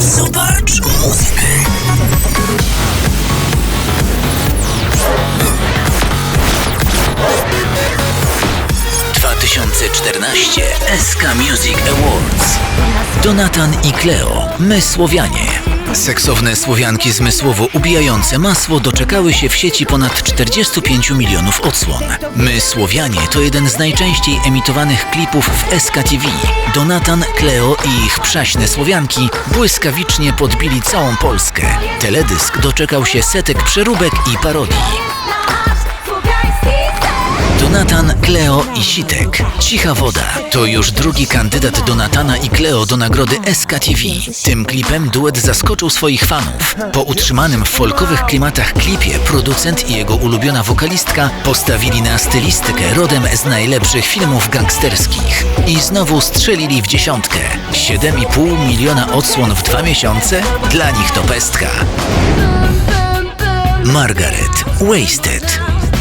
Zobacz muzykę. ...2014 SK Music Awards. Donatan i Cleo, my Słowianie. Seksowne Słowianki zmysłowo ubijające masło doczekały się w sieci ponad 45 milionów odsłon. My Słowianie to jeden z najczęściej emitowanych klipów w SKTV. Donatan, Cleo i ich przaśne Słowianki błyskawicznie podbili całą Polskę. Teledysk doczekał się setek przeróbek i parodii. Donatan, Kleo i Sitek. Cicha woda. To już drugi kandydat Donatana i Kleo do nagrody SKTV. Tym klipem duet zaskoczył swoich fanów. Po utrzymanym w folkowych klimatach klipie producent i jego ulubiona wokalistka postawili na stylistykę rodem z najlepszych filmów gangsterskich. I znowu strzelili w dziesiątkę. 7,5 miliona odsłon w dwa miesiące? Dla nich to pestka. Margaret Wasted.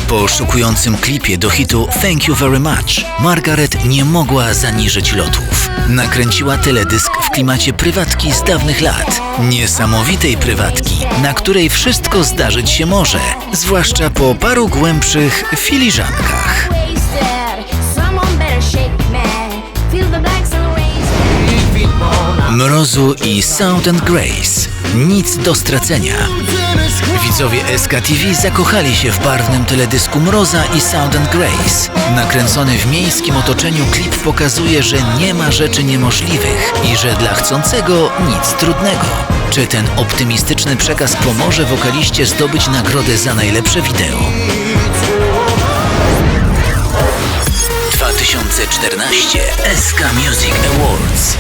Po szokującym klipie do hitu Thank You Very Much, Margaret nie mogła zaniżyć lotów. Nakręciła teledysk w klimacie prywatki z dawnych lat. Niesamowitej prywatki, na której wszystko zdarzyć się może, zwłaszcza po paru głębszych filiżankach. Mrozu i Sound and Grace. Nic do stracenia. Widzowie SKTV zakochali się w barwnym teledysku Mroza i Sound and Grace. Nakręcony w miejskim otoczeniu klip pokazuje, że nie ma rzeczy niemożliwych i że dla chcącego nic trudnego. Czy ten optymistyczny przekaz pomoże wokaliście zdobyć nagrodę za najlepsze wideo? 2014 SK Music Awards.